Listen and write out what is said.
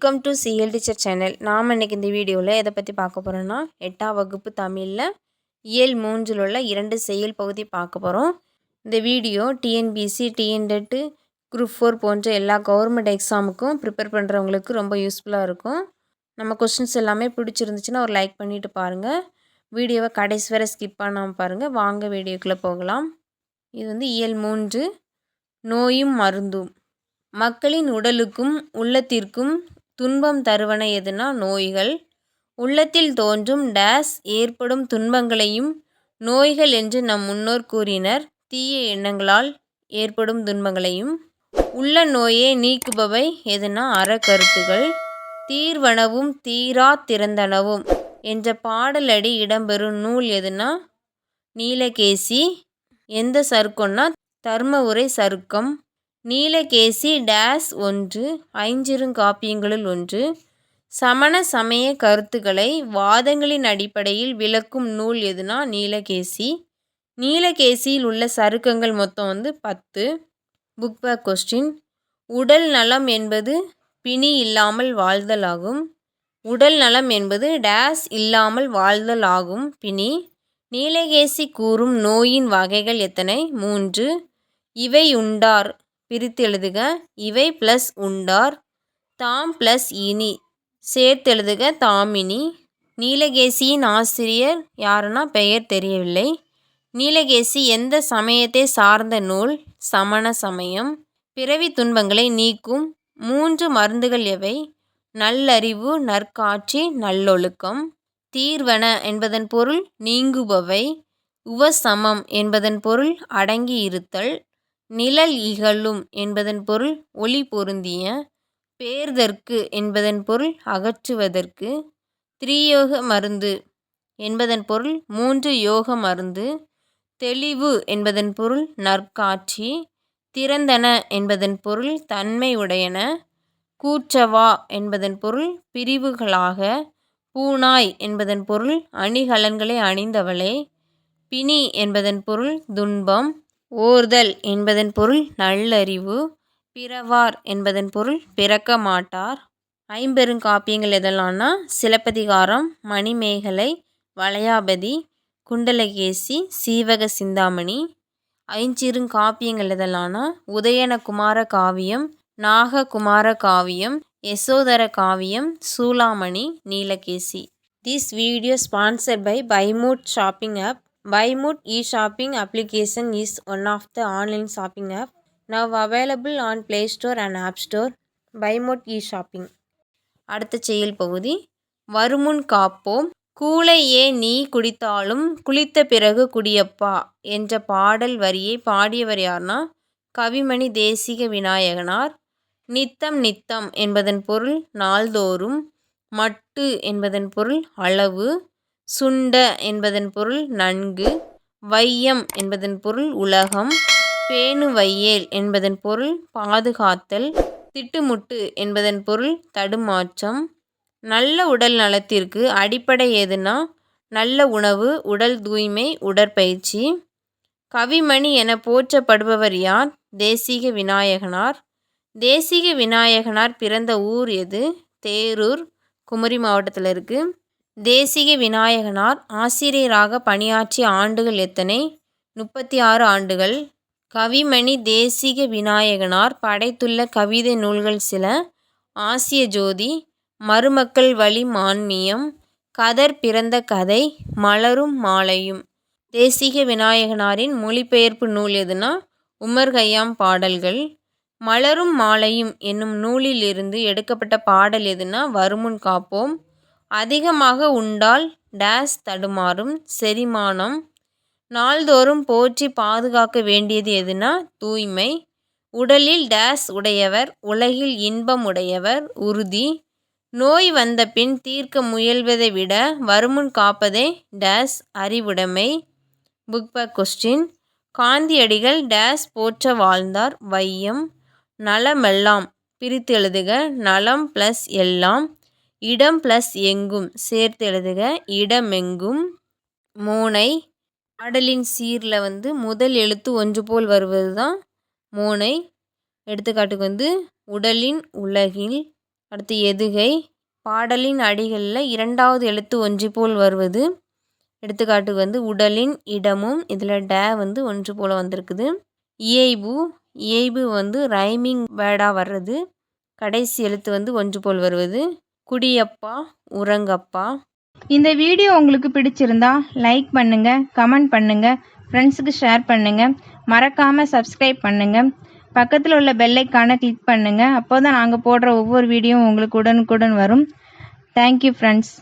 Welcome to C L teacher channel நாம் இன்றைக்கி இந்த வீடியோவில் எதை பற்றி பார்க்க போகிறோன்னா எட்டாம் வகுப்பு தமிழில் இயல் மூன்றில் உள்ள இரண்டு செயல் பகுதி பார்க்க போகிறோம் இந்த video TNPSC TNTET group four போன்ற எல்லா கவர்மெண்ட் எக்ஸாமுக்கும் ப்ரிப்பேர் பண்ணுறவங்களுக்கு ரொம்ப யூஸ்ஃபுல்லாக இருக்கும். நம்ம கொஷின்ஸ் எல்லாமே பிடிச்சிருந்துச்சுன்னா ஒரு லைக் பண்ணிவிட்டு பாருங்கள் வீடியோவை கடைசி வரை ஸ்கிப் பண்ணாமல் பாருங்கள் வாங்க வீடியோக்குள்ளே போகலாம். இது வந்து இயல் மூன்று நோயும் மருந்தும். மக்களின் உடலுக்கும் உள்ளத்திற்கும் துன்பம் தருவன எதுனா நோய்கள். உள்ளத்தில் தோன்றும் டேஸ் ஏற்படும் துன்பங்களையும் நோய்கள் என்று நம் முன்னோர் கூறினர். தீய எண்ணங்களால் ஏற்படும் துன்பங்களையும். உள்ள நோயை நீக்குபவை எதுனா அறக்கருத்துகள். தீர்வனவும் தீரா திறந்தனவும் என்ற பாடலடி இடம்பெறும் நூல் எதுனா? நீலகேசி. எந்த சருக்கம்னா தர்ம உரை சருக்கம். நீலகேசி டேஸ் ஒன்று ஐஞ்சிறுங்காப்பியங்களுள் ஒன்று. சமண சமய கருத்துக்களை வாதங்களின் அடிப்படையில் விளக்கும் நூல் எதுனா நீலகேசி. நீலகேசியில் உள்ள சருக்கங்கள் மொத்தம் வந்து பத்து. புக் பேக் கொஸ்டின் உடல் நலம் என்பது பிணி இல்லாமல் வாழ்தல் ஆகும் உடல் நலம் என்பது டேஸ் இல்லாமல் வாழ்தல் ஆகும் பிணி. நீலகேசி கூறும் நோயின் வகைகள் எத்தனை? மூன்று. இவை உண்டார். பிரித்து எழுதுக. இவை ப்ளஸ் உண்டார். தாம் ப்ளஸ் இனி. சேர்த்து எழுதுக. தாமினி. நீலகேசியின் ஆசிரியர் யாருன்னா பெயர் தெரியவில்லை. நீலகேசி எந்த சமயத்தை சார்ந்த நூல்? சமண சமயம். பிறவி துன்பங்களை நீக்கும். மூன்று மருந்துகள் எவை? நல்லறிவு நற்காட்சி நல்லொழுக்கம். தீர்வன என்பதன் பொருள் நீங்குபவை. உவசமம் என்பதன் பொருள் அடங்கி இருத்தல் நிழல் இகழும் என்பதன் பொருள் ஒளி பொருந்திய பேர்தற்கு என்பதன் பொருள் அகற்றுவதற்கு திரியோக மருந்து என்பதன் பொருள் மூன்று யோக மருந்து தெளிவு என்பதன் பொருள் நற்காட்சி திறந்தன என்பதன் பொருள் தன்மை உடையன கூற்றவா என்பதன் பொருள் பிரிவுகளாக பூனாய் என்பதன் பொருள் அணிகலன்களை அணிந்தவளே பிணி என்பதன் பொருள் துன்பம் ஓர்தல் என்பதன் பொருள் நல்லறிவு பிறவார் என்பதன் பொருள் பிறக்க மாட்டார் ஐம்பெருங்காப்பியங்கள் எதெல்லாம்னா சிலப்பதிகாரம் மணிமேகலை வளையாபதி குண்டலகேசி சீவக சிந்தாமணி. ஐஞ்சிறுங்காப்பியங்கள் எதெல்லாம்னா உதயனகுமார காவியம் நாககுமார காவியம் யசோதர காவியம் Soolamani Neelakesi. This video sponsored by Buymoot shopping app Buymoot e-shopping application is one of the online shopping app now available on Play Store and App Store. Buymoot e-shopping. அடுத்த செயல் பகுதி வருமுன் காப்போம் கூளையே நீ குடித்தாலும் குளித்த பிறகு குடியப்பா என்ற பாடல் வரியை பாடியவர் யார்னா கவிமணி தேசிக விநாயகனார் நித்தம் நித்தம் என்பதன் பொருள் நாள்தோறும் மட்டு என்பதன் பொருள் அளவு சுண்ட என்பதன் பொருள் நன்கு வையம் என்பதன் பொருள் உலகம் பேணுவையேல் என்பதன் பொருள் பாதுகாத்தல் திட்டுமுட்டு என்பதன் பொருள் தடுமாற்றம். நல்ல உடல் நலத்திற்கு அடிப்படை எதுனா? நல்ல உணவு உடல் தூய்மை உடற்பயிற்சி. கவிமணி என போற்றப்படுபவர் யார்? தேசிக விநாயகனார். தேசிக விநாயகனார் பிறந்த ஊர் எது? தேரூர் குமரி மாவட்டத்தில் இருக்குது தேசிக விநாயகனார் ஆசிரியராக பணியாற்றிய ஆண்டுகள் எத்தனை? முப்பத்தி ஆறு ஆண்டுகள். கவிமணி தேசிக விநாயகனார் படைத்துள்ள கவிதை நூல்கள் சில. ஆசிய ஜோதி மருமக்கள் வழி மான்மியம் கதர் பிறந்த கதை மலரும் மாலையும். தேசிக விநாயகனாரின் மொழிபெயர்ப்பு நூல் எதுனா? உமர் கய்யாம் பாடல்கள். மலரும் மாலையும் என்னும் நூலிலிருந்து எடுக்கப்பட்ட பாடல் எதுனா? வருமுன் காப்போம். அதிகமாக உண்டால் டேஸ் தடுமாறும் செரிமானம். நாள்தோறும் போற்றி பாதுகாக்க வேண்டியது எதுனா தூய்மை. உடலில் டேஸ் உடையவர் உலகில் இன்பம் உடையவர் உறுதி. நோய் வந்த பின் தீர்க்க முயல்வதை விட வருமுன் காப்பதே டேஸ் அறிவுடைமை. புக் ப கொஸ்டின். காந்தியடிகள் டேஸ் போற்ற வாழ்ந்தார் வையம். நலமெல்லாம் பிரித்து எழுதுக நலம் ப்ளஸ் எல்லாம். இடம் ப்ளஸ் எங்கும். சேர்த்து எழுதுக. இடமெங்கும். மூனை. பாடலின் சீரில் வந்து முதல் எழுத்து ஒன்று போல் வருவது தான் மூனை. எடுத்துக்காட்டுக்கு வந்து உடலின் உலகில். அடுத்து எதுகை. பாடலின் அடிகளில் இரண்டாவது எழுத்து ஒன்று போல் வருவது. எடுத்துக்காட்டுக்கு வந்து உடலின் இடமும். இதில் டே வந்து ஒன்று போல் வந்திருக்குது. இயைபு. இயைபு வந்து ரைமிங் வேர்டாக வர்றது. கடைசி எழுத்து வந்து ஒன்று போல் வருவது. குடியப்பா உறங்கப்பா. இந்த வீடியோ உங்களுக்கு பிடிச்சிருந்தா லைக் பண்ணுங்க கமெண்ட் பண்ணுங்க ஃப்ரெண்ட்ஸுக்கு ஷேர் பண்ணுங்க மறக்காம சப்ஸ்கிரைப் பண்ணுங்க. பக்கத்தில் உள்ள பெல்லைக்கான கிளிக் பண்ணுங்க. அப்போ தான் நாங்கள் போடுற ஒவ்வொரு வீடியோவும் உங்களுக்கு உடனுக்குடன் வரும். Thank you friends